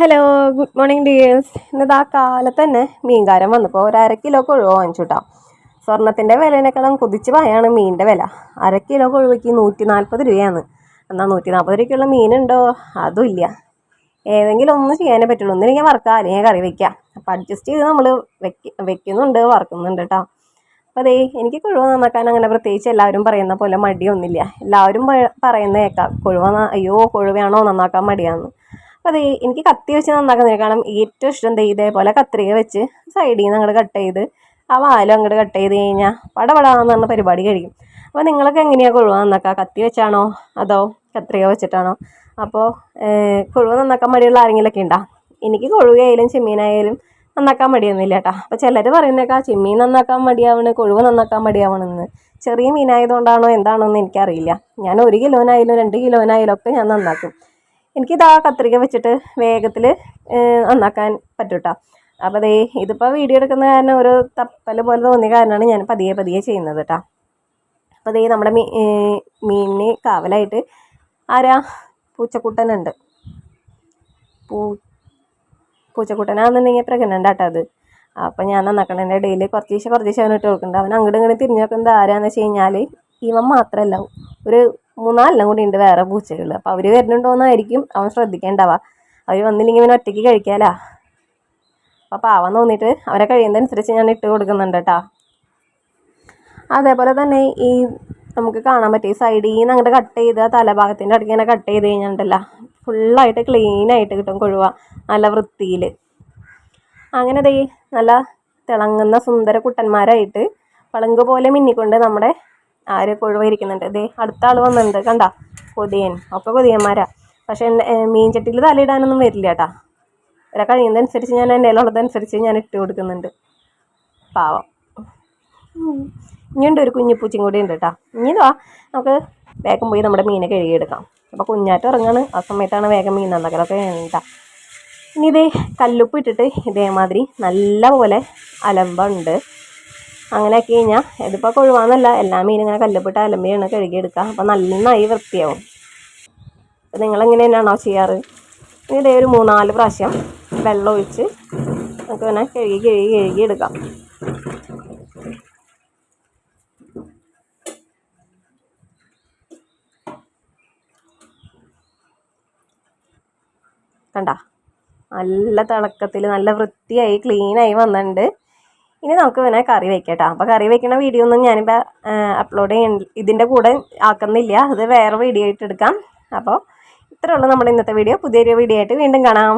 Hello good morning dears ഇന്നത് ആ കാലത്ത് തന്നെ മീൻകാരൻ വന്നപ്പോൾ ഒരു അര കിലോ കൊഴുവ വാങ്ങിച്ചുട്ടാം. സ്വർണത്തിന്റെ വിലനേക്കാളും കുതിച്ച് പോയാണ് മീനിന്റെ വില. അര കിലോ കൊഴുവയ്ക്ക് നൂറ്റി നാൽപ്പത് രൂപയാണ്. എന്നാൽ നൂറ്റി നാൽപ്പത് രൂപയ്ക്കുള്ള മീനുണ്ടോ? അതും ഇല്ല ഏതെങ്കിലും ഒന്ന് ചെയ്യാനേ പറ്റുള്ളൂ. ഒന്നില്ലെങ്കിൽ വറുക്കുക അല്ലെങ്കിൽ കറി വയ്ക്കുക അപ്പോൾ അഡ്ജസ്റ്റ് ചെയ്ത് നമ്മൾ വെക്ക വെക്കുന്നുണ്ട് വറുക്കുന്നുണ്ട് കേട്ടോ അപ്പോൾ അതേ എനിക്ക് കൊഴുവ നന്നാക്കാൻ അങ്ങനെ പ്രത്യേകിച്ച് എല്ലാവരും പറയുന്ന പോലെ മടിയൊന്നുമില്ല. എല്ലാവരും പറയുന്ന കേൾക്കാം കൊഴുവ അയ്യോ കൊഴുവയാണോ നന്നാക്കാൻ അപ്പോൾ അതേ എനിക്ക് കത്തി വെച്ച് നന്നാക്കുന്നില്ല കാരണം ഏറ്റവും ഇഷ്ടം ഇതേപോലെ കത്രിക വെച്ച് സൈഡിൽ നിന്ന് അങ്ങോട്ട് കട്ട് ചെയ്ത് ആ വാലും അങ്ങോട്ട് കട്ട് ചെയ്ത് കഴിഞ്ഞാൽ പടപടാന്ന് പറഞ്ഞ പരിപാടി കഴിയും. അപ്പോൾ നിങ്ങളൊക്കെ എങ്ങനെയാണ് കൊഴുവ നന്നാക്കുക കത്തി വെച്ചാണോ? അതോ കത്രിക വെച്ചിട്ടാണോ? അപ്പോൾ കൊഴുവ നന്നാക്കാൻ മടിയുള്ള ആരെങ്കിലുമൊക്കെ ഉണ്ടോ എനിക്ക് കൊഴുവയായാലും ചെമ്മീനായാലും നന്നാക്കാൻ മടിയൊന്നുമില്ല കേട്ടോ അപ്പോൾ ചിലർ പറയുന്നേക്കാ ചെമ്മീൻ നന്നാക്കാൻ മടിയാവണ് കൊഴുവ നന്നാക്കാൻ മടിയാവണമെന്ന് ചെറിയ മീനായതുകൊണ്ടാണോ എന്താണോ എന്ന് എനിക്കറിയില്ല. ഞാൻ ഒരു കിലോനായാലും രണ്ട് കിലോനായാലും ഒക്കെ ഞാൻ നന്നാക്കും. എനിക്കിതാ കത്രിക വെച്ചിട്ട് വേഗത്തിൽ നന്നാക്കാൻ പറ്റൂട്ടോ. അപ്പോൾ ദേ ഇതിപ്പോൾ വീഡിയോ എടുക്കുന്ന കാരണം ഒരു തപ്പൽ പോലെ തോന്നിയ കാരണമാണ് ഞാൻ പതിയെ പതിയെ ചെയ്യുന്നത് കേട്ടോ അപ്പോൾ അതേ നമ്മുടെ മീ മീനിന് കാവലായിട്ട് ആരാ? പൂച്ചക്കുട്ടനുണ്ട്. പൂ പൂച്ചക്കുട്ടനാണെന്നുണ്ടെങ്കിൽ പ്രഗ്നന്റ് ആട്ടോ അത്. അപ്പം ഞാൻ നന്നാക്കണതിന്റെ ഇടയിൽ കുറച്ച് ദിവസം അവനിട്ട് കൊടുക്കുന്നുണ്ട്. അവൻ അങ്ങോട്ട് ഇങ്ങനെ തിരിഞ്ഞ് നോക്കുന്നത് ആരാന്ന് വെച്ച് കഴിഞ്ഞാൽ ഇവൻ മാത്രമല്ല ഒരു മൂന്നാലെണ്ണം കൂടി ഉണ്ട് വേറെ പൂച്ചകൾ അപ്പോൾ അവർ വരുന്നുണ്ടോന്നായിരിക്കും അവൻ ശ്രദ്ധിക്കേണ്ടവ. അവർ വന്നില്ലെങ്കിൽ ഇവൻ ഒറ്റയ്ക്ക് കഴിക്കാലാ. അപ്പോൾ പാവം തോന്നിയിട്ട് അവരെ കഴിയുന്നതനുസരിച്ച് ഞാൻ ഇട്ട് കൊടുക്കുന്നുണ്ട് കേട്ടോ അതേപോലെ തന്നെ ഈ നമുക്ക് കാണാൻ പറ്റും ഈ സൈഡിൽ നിന്ന് അങ്ങോട്ട് കട്ട് ചെയ്ത് തലഭാഗത്തിന്റെ അടുത്ത് ഇങ്ങനെ കട്ട് ചെയ്ത് കഴിഞ്ഞിട്ടുണ്ടല്ലോ ഫുള്ളായിട്ട് ക്ലീനായിട്ട് കിട്ടും കൊഴുവ നല്ല വൃത്തിയിൽ അങ്ങനെ ദേ നല്ല തിളങ്ങുന്ന സുന്ദര കുട്ടന്മാരായിട്ട് പളുങ്ക് പോലെ മിന്നിക്കൊണ്ട് നമ്മുടെ ആര് കൊഴുവ ഇരിക്കുന്നുണ്ട് ദേ അടുത്ത ആൾ വന്നിട്ടുണ്ട്. കണ്ട? കൊതിയൻ. ഒക്കെ കൊതിയന്മാരാ. പക്ഷെ മീൻ ചട്ടിയിൽ തലയിടാനൊന്നും വരില്ല കേട്ടാ. ഇവരെ കഴിയുന്നതനുസരിച്ച് ഞാൻ എന്റെ ഉള്ളതനുസരിച്ച് ഞാൻ ഇട്ട് കൊടുക്കുന്നുണ്ട്. പാവം. ഇനിയുണ്ട് ഒരു കുഞ്ഞു പൂച്ചയും കൂടി ഉണ്ട് കേട്ടോ. ഇനി ഇതാ നമുക്ക് വേഗം പോയി നമ്മുടെ മീനെ കഴുകിയെടുക്കാം. അപ്പോൾ കുഞ്ഞാറ്റം ഇറങ്ങാണ് ആ സമയത്താണ് വേഗം മീൻ നന്നാക്കലൊക്കെ കേട്ടോ ഇനി ഇതേ കല്ലുപ്പ് ഇട്ടിട്ട് ഇതേമാതിരി നല്ല പോലെ അലമ്പുണ്ട്. അങ്ങനെ ആക്കി കഴിഞ്ഞാൽ ഇതിപ്പോൾ കൊഴുവാന്നല്ല. എല്ലാ മീനും ഇങ്ങനെ കല്ലുപ്പിട്ട് അലമ്പിയാണ് കഴുകിയെടുക്കുക അപ്പോൾ നന്നായി വൃത്തിയാവും. നിങ്ങൾ നിങ്ങളെങ്ങനെ തന്നെയാണോ ചെയ്യാറ്? ഇതേ ഒരു മൂന്നാൽ പ്രാവശ്യം വെള്ളം ഒഴിച്ച് നമുക്ക് ഇങ്ങനെ കഴുകി കഴുകി കഴുകി എടുക്കാം. കണ്ട? നല്ല തിളക്കത്തിൽ നല്ല വൃത്തിയായി ക്ലീനായി വന്നിട്ടുണ്ട്. ഇനി നമുക്ക് വേണേൽ കറി വെക്കട്ടോ. അപ്പോൾ കറി വെക്കുന്ന വീഡിയോ ഒന്നും ഞാനിപ്പോൾ അപ്ലോഡ് ചെയ്യ ഇതിന്റെ കൂടെ ആക്കുന്നില്ല. അത് വേറെ വീഡിയോ ആയിട്ട് എടുക്കാം. അപ്പോൾ ഇത്രേ ഉള്ളൂ നമ്മുടെ ഇന്നത്തെ വീഡിയോ പുതിയൊരു വീഡിയോ ആയിട്ട് വീണ്ടും കാണാം.